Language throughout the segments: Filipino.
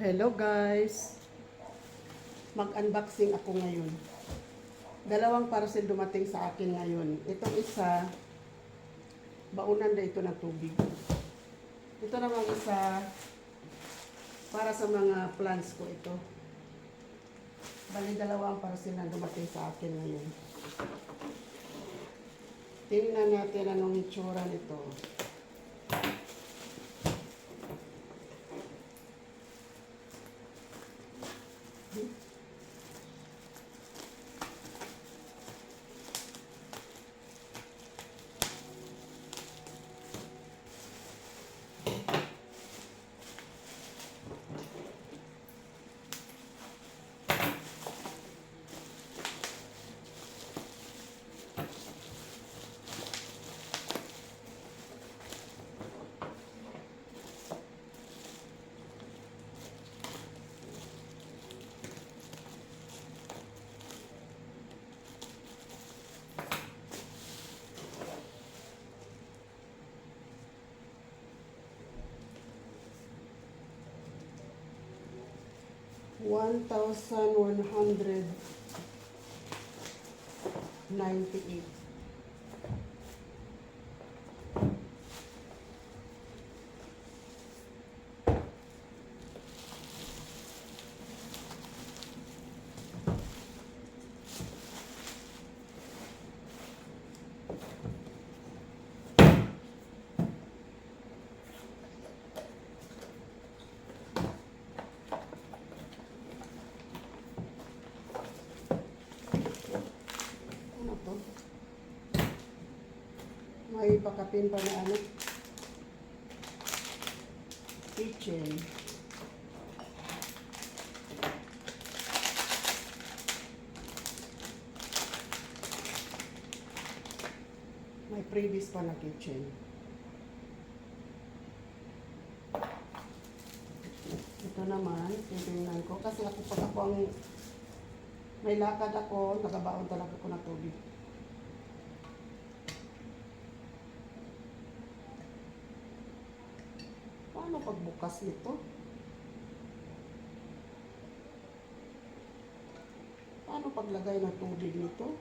Hello guys! Mag-unboxing ako ngayon. Dalawang parcel dumating sa akin ngayon. Itong isa, baunan na ito ng tubig. Ito namang isa, para sa mga plants ko ito. Bali dalawang parcel na dumating sa akin ngayon. Tingnan natin anong itsura nito. 1,198. Pakapin pa na ano? Kitchen. May previous pa na kitchen. Ito naman, titingnan ko. Kasi ako pag ako ang may lakad ako, nagabaon talaga ko ng tubig. Paano pagbukas nito? Paano paglagay ng tubig nito?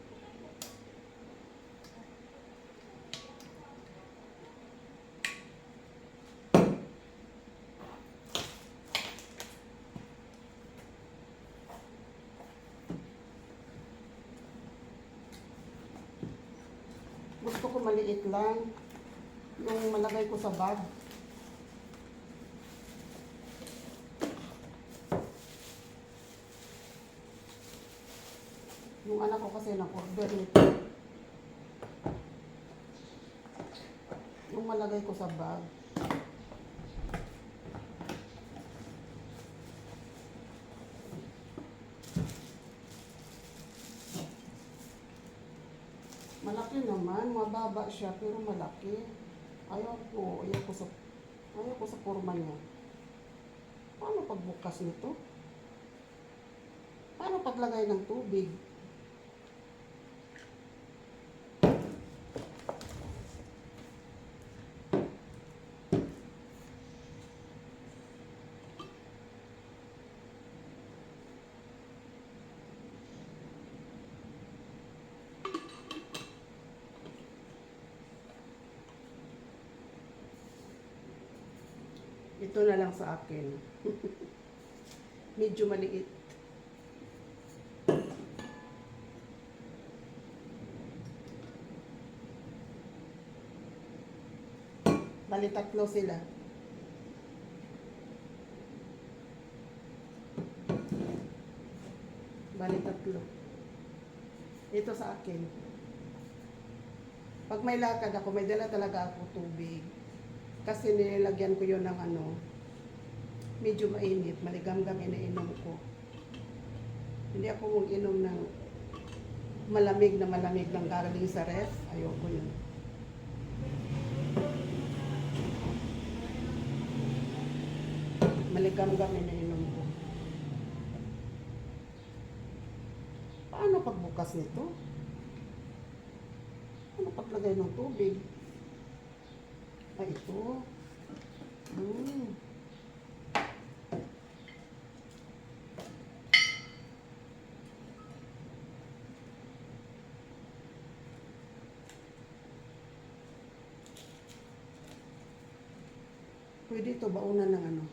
Gusto ko maliit lang. Yung malagay ko sa bag. Yung anak ko kasi na-order nito. Yung malagay ko sa bag. Malaki naman, mababa siya pero malaki. Ayaw ko, ayaw ko sa ayaw ko sa forma niya. Paano pagbukas nito? Paano paglagay ng tubig? Ito na lang sa akin. Medyo maliit. Bali tatlo sila. Bali tatlo. Ito sa akin. Pag may lakad ako, may dala talaga ako tubig. Kasi nilagyan ko yon ng ano, medyo mainit, maligamgam iniinom ko. Hindi ako mong inom ng malamig na malamig ng galing sa ref. Ayoko yun. Maligamgam iniinom ko. Paano pagbukas nito? Ano paglagay ng tubig? pa ito. Mm. Pwede ito baunan ng ano?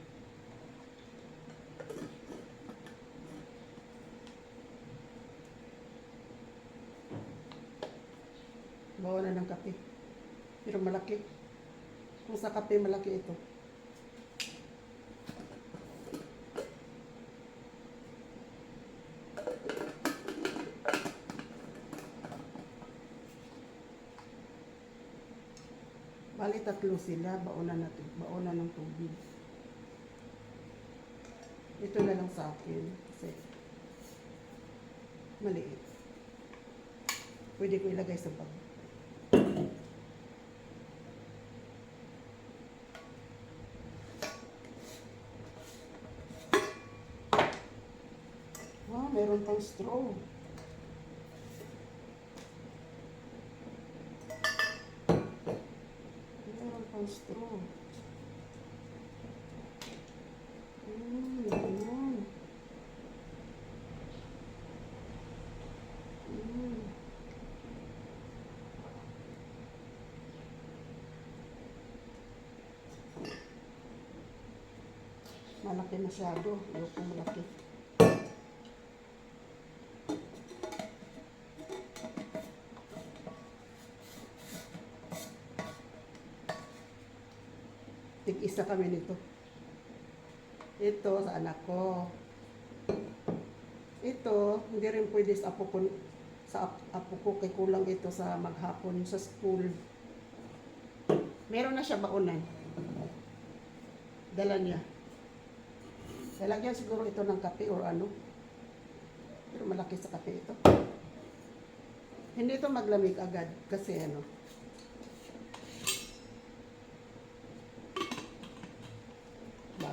Baunan ng kape. Pero malaki. Kung sa kape, malaki ito. Bali tatlo sila, baunan natin, baunan ng tubig. Ito na lang sa akin kasi maliit. Pwede ko ilagay sa bag. Wow, meron pang straw. Meron pang straw. Mm, ganun. Mm. Malaki masyado. Ayoko malaki. Tig-isa kami nito. Ito sa anak ko. Ito, hindi rin pwede sa apo ko, sa ap- apo ko kay kulang ito sa maghapon sa school. Meron na siya baunan. Dala niya. Lalagyan siguro ito ng kape or ano. Pero malaki sa kape ito. Hindi ito maglamig agad kasi ano.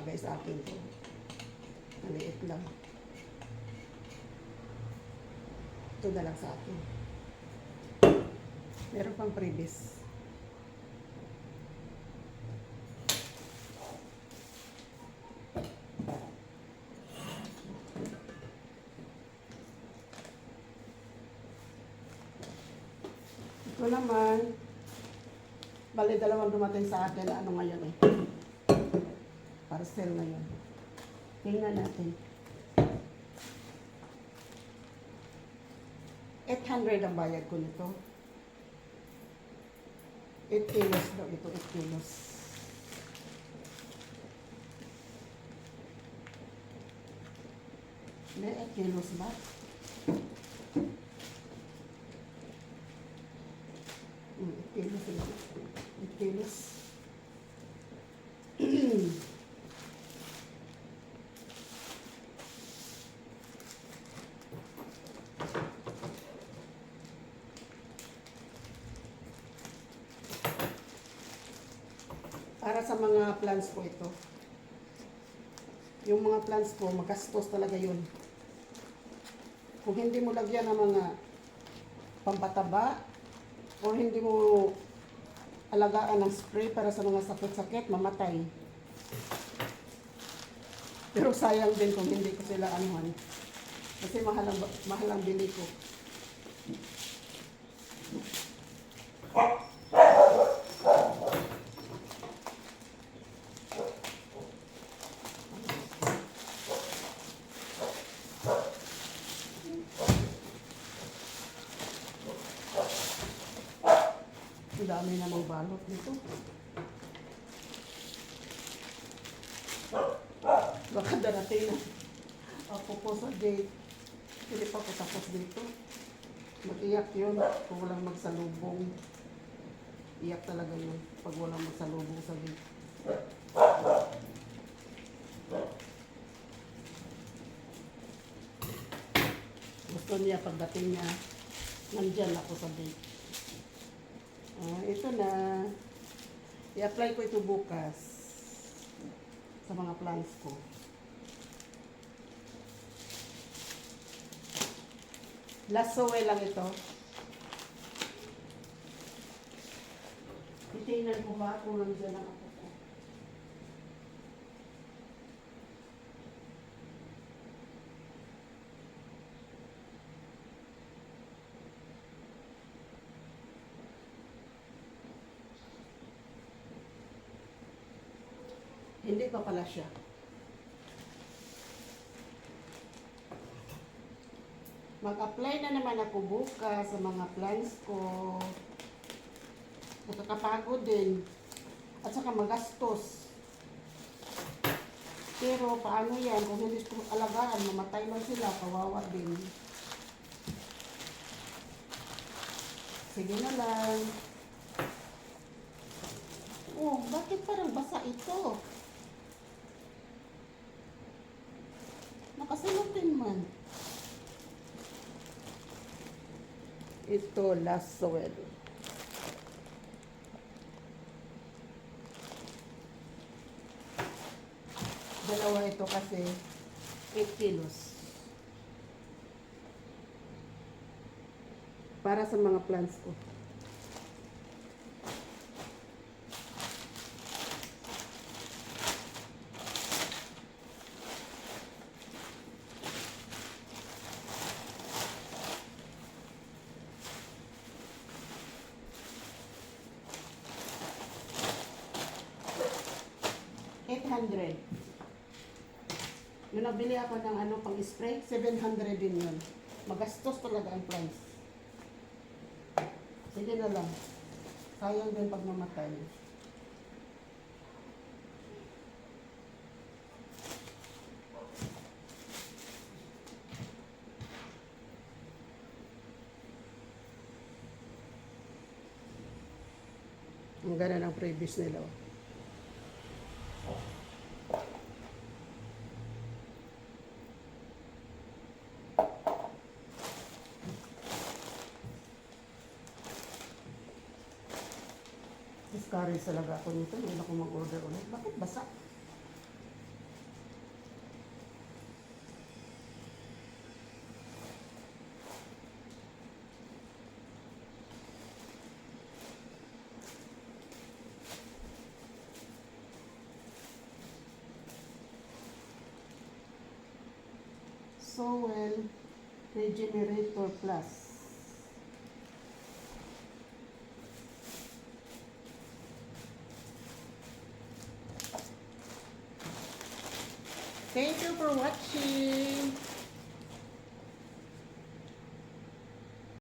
Bagay sa akin to. Maliit lang. Ito na lang sa akin. Meron pang previous. Ito naman, bali dalawang dumating sa akin na ano ngayon eh. Parcel ngayon. Tingnan natin. 800 ang bayad ko nito. 8 kilos daw ito, 8 kilos. Hindi, 8 kilos ba? Hmm, 8 kilos lang. 8 kilos. Para sa mga plants ko ito. Yung mga plants ko, magastos talaga yun. Kung hindi mo lagyan ng mga pampataba, o hindi mo alagaan ng spray para sa mga sakit-sakit, mamatay. Pero sayang din kung hindi ko sila anuhan. Kasi mahal ang, mahal ang bili ko. Ang dami nito. Baka darating na ako po sa gate. Hindi pa ako tapos dito. Mag-iyak yun kung walang magsalubong. Iyak talaga yun pag walang magsalubong sa gate. Gusto niya pagdating niya, nandyan ako sa gate. Ah, ito na. I-apply ko ito bukas sa mga plants ko. Last sowe lang ito. Titingnan ko ba kung nandiyan ang ako ko. Hindi pa pala siya. Mag-apply na naman ako bukas sa mga plans ko. Nakakapagod din. At saka magastos. Pero paano yan? Kung hindi ko alagaan, mamatay lang sila, kawawa din. Sige na lang. Oh, bakit parang basa ito? Nakasulot din man. Ito, last soil. Dalawa ito kasi 8 kilos. Para sa mga plants ko. Eight hundred. Yung nabili ako ng ano pang spray, 700 din yun. Magastos talaga ang price. Sige na lang. Sayang din pag namatay. Ang ganda ng previous nila. oh. Discourage talaga ako nito. Hindi ako mag-order ulit. Bakit basa? Sowell Regenerator Plus. much.